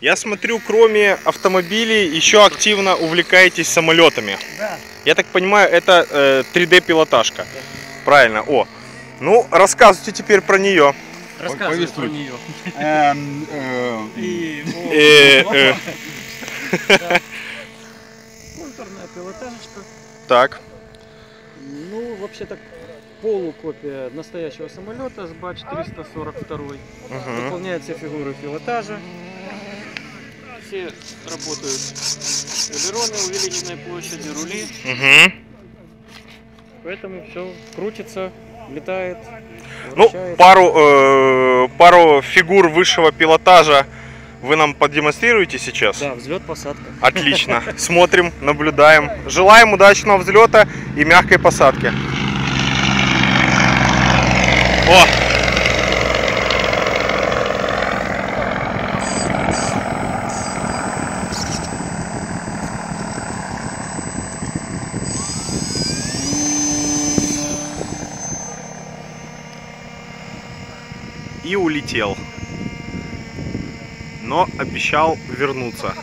Я смотрю, кроме автомобилей, еще активно увлекаетесь самолетами. Да. Я так понимаю, это э, 3D-пилотажка. Правильно. О, ну рассказывайте теперь про нее. Рассказывай про нее. Эм, э, Э, э. контурная пилотажечка. Так. Ну, вообще так полукопия настоящего самолета с бач 342. Мгм. Выполняет все фигуры пилотажа. Все работают элероны увеличенной площади, рули. Мгм. Поэтому все крутится, летает, Ну, пару, э, пару фигур высшего пилотажа вы нам продемонстрируете сейчас? Да, взлет, посадка. Отлично. Смотрим, наблюдаем. Желаем удачного взлета и мягкой посадки. О! И улетел. Но обещал вернуться.